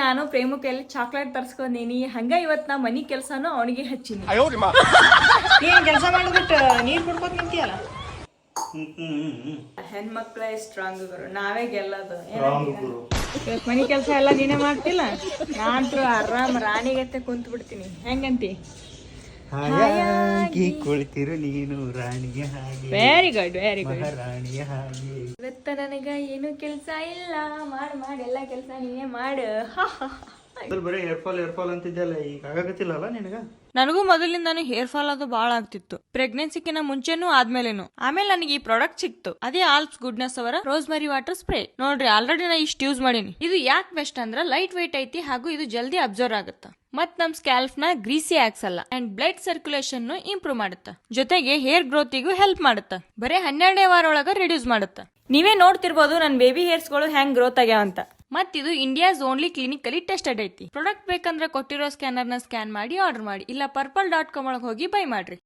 ನಾನು ಪ್ರೇಮ ಕೈಯಲ್ಲಿ ಚಾಕ್ಲೇಟ್ ತರ್ಸ್ಕೊಂಡೀನಿ. ಹಂಗ ಇವತ್ ನಾ ಮನಿ ಕೆಲ್ಸಾನು ಅವನಿಗೆ ಹಚ್ಚಿನಿ. ಏನ್ ಕೆಲಸ ಮಾಡ್ಬಿಟ್ಟು ನೀರ್ ಕುಡ್ಕೋತ ನಿಂತಿಯಲ್ಲ? ಹೆಣ್ಮಕ್ಳೇ ಸ್ಟ್ರಾಂಗ್ ಗುರು. ನಾವೇ ಗೆಲ್ಲೋದು. ಮನಿ ಕೆಲಸ ಎಲ್ಲ ನೀನೇ ಮಾಡ್ತಿಲ್ಲ? ನಾನಂತೂ ಆರಾಮ್ ರಾಣಿಗತ್ತೆ ಕುಂತ್ ಬಿಡ್ತೀನಿ ಹೆಂಗಂತಿ? ಹಾಯಾಗಿ ಕುಳಿತಿರು ನೀನು ರಾಣಿಯ ಹಾಗೆ. ವೆರಿ ಗುಡ್ ವೆರಿ ಗುಡ್ ರಾಣಿಯ ಹಾಗೆ. ಇವತ್ತ ನನಗ ಏನು ಕೆಲಸ ಇಲ್ಲ. ಮಾಡ್ ಮಾಡ್ ಎಲ್ಲಾ ಕೆಲಸ ನೀನೇ ಮಾಡು. ನಿನಗ? ಮೊದಲಿಂದಾನು ಹೇರ್ ಫಾಲ್ ಅದು ಬಹಳ ಆಗ್ತಿತ್ತು. ಪ್ರೆಗ್ನೆನ್ಸಿಕಿನ ಮುಂಚೆನೂ ಆದ್ಮೇಲೆನು. ಆಮೇಲೆ ನನಗೆ ಈ ಪ್ರಾಡಕ್ಟ್ ಸಿಕ್ತು. ಅದೇ ಆಲ್ಪ್ಸ್ ಗುಡ್ನೆಸ್ ಅವರ ರೋಸ್ಮರಿ ವಾಟರ್ ಸ್ಪ್ರೇ ನೋಡ್ರಿ ಆಲ್ರೆಡಿ ನಾ ಇಷ್ಟು ಯೂಸ್ ಮಾಡೀನಿ. ಇದು ಯಾಕೆ ಬೆಸ್ಟ್ ಅಂದ್ರ ಲೈಟ್ ವೆಯ್ಟ್ ಐತಿ ಹಾಗೂ ಇದು ಜಲ್ದಿ ಅಬ್ಸರ್ವ್ ಆಗುತ್ತೆ. ಮತ್ ನಮ್ ಸ್ಕ್ಯಾಲ್ಫ್ನ ಗ್ರೀಸಿ ಆಗ್ಸಲ್ಲ ಅಂಡ್ ಬ್ಲಡ್ ಸರ್ಕ್ಯುಲೇಷನ್ ಇಂಪ್ರೂವ್ ಮಾಡುತ್ತೆ. ಜೊತೆಗೆ ಹೇರ್ ಗ್ರೋತಿಗೂ ಹೆಲ್ಪ್ ಮಾಡುತ್ತೆ. ಬರೀ ಹನ್ನೆರಡನೇ ವಾರ ಒಳಗ ರಿಡ್ಯೂಸ್ ಮಾಡುತ್ತೆ. ನೀವೇ ನೋಡ್ತಿರ್ಬೋದು ನನ್ನ ಬೇಬಿ ಹೇರ್ಸ್ಗಳು ಹೆಂಗ್ ಗ್ರೋತ್ ಆಗ್ಯಾವ ಅಂತ ಮತ್ ಇದು ಇಂಡಿಯಾಸ್ ಓನ್ಲಿ ಕ್ಲಿನಿಕಲಿ ಟೆಸ್ಟೆಡ್ ಐತಿ. ಪ್ರಾಡಕ್ಟ್ ಬೇಕಂದ್ರೆ ಕೊಟ್ಟಿರೋ ಸ್ಕ್ಯಾನರ್ನ ಸ್ಕ್ಯಾನ್ ಮಾಡಿ ಆರ್ಡರ್ ಮಾಡಿ. ಇಲ್ಲ ಪರ್ಪಲ್ ಡಾಟ್ ಕಾಮ್ ಒಳಗೆ ಹೋಗಿ ಬೈ ಮಾಡ್ರಿ.